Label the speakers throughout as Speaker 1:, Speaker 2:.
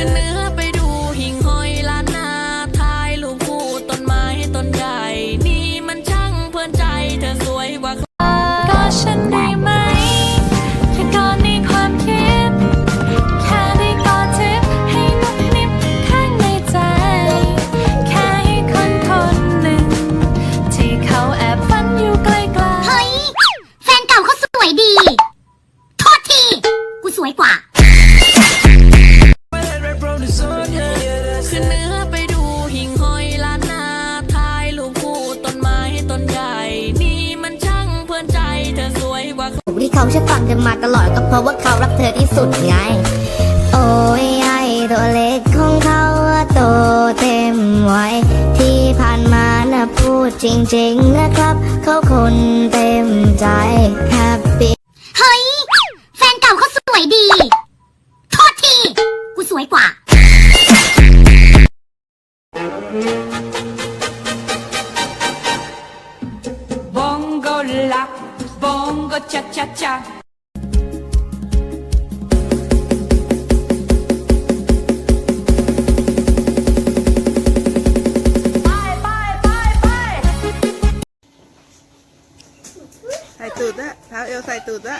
Speaker 1: ขึ้นเนื้อไปดูหิ่งห้อยล้านนาถ่ายรูปคู่ต้นไม้ต้นใหญ่ นี่มันช่างเพลินใจเธอสวยกว่า
Speaker 2: ก็ฉันได้ไหมแค่ก่อนในความคิด แค่ได้กอดทิพย์ให้นุบนิบข้างในใจ แค่ให้คนคนหนึ่ง ที่เขาแอบฝันอยู่ไกลๆ
Speaker 3: เฮ้ย แฟนเก่าเขาสวยดี โทษที กูสวยกว่า
Speaker 1: ขึ้นเนื้อไปดูหิ่งห้อยล้านนาถ่ายรูปคู่ต้นไม้ต้นใหญ่ นี่มันช่างเพลินใจเธอสวยกว่า
Speaker 3: ที่เขาเชื่อฟังเธอมาตลอดก็เพราะว่าเขารักเธอที่สุดไง โอ้ยไอตัวเล็กของเขาโตเต็มวัยที่ผ่านมานะพูดจริง ๆนะครับ เขาคนเต็มใจแฮปปี้
Speaker 4: Bongo la, bongo cha cha cha.
Speaker 5: ใส่ตูดอะเท้าเอวใส่ตูดอะ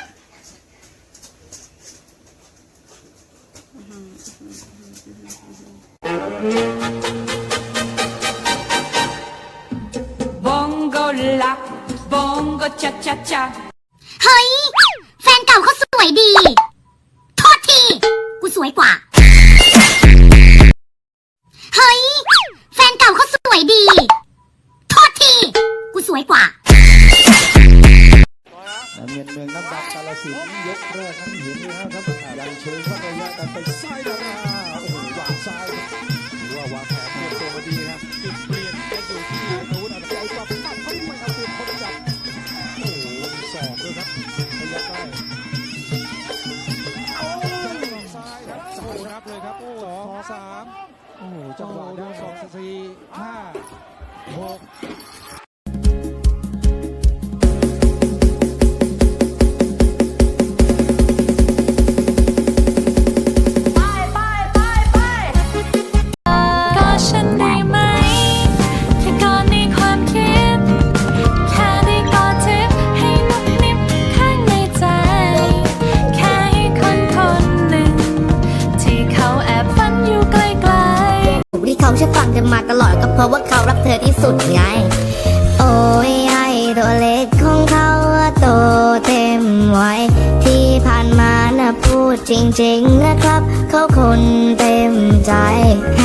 Speaker 4: Bongo la, bongo cha cha cha.
Speaker 3: เฮ้ย แฟนเก่าเขาสวยดี โทษที กูสวยกว่า เฮ้ย แฟนเก่าเขาสวยดี โทษที กูสวยกว่า
Speaker 6: น้ำเงินเมืองน้ำดักกาลสินธุ์ยกแรกนั้นเห็นเลยนะครับยังเชิงพักระยะกันไปซ้ายดาราโอ้โหวางซ้ายหรือว่าวางแผนเตรียมตัวมาดีนะจุดเปลี่ยนจะอ โอ้โหจังหวะได้สองสี่ห้าหก
Speaker 3: ธอมาตลอดก็เพราะว่าเขารักเธอที่สุดไง โอ้ยไอตัวเล็กของเขาโตเต็มวัยที่ผ่านมานะพูดจริงๆนะครับ เขาคนเต็มใจแฮ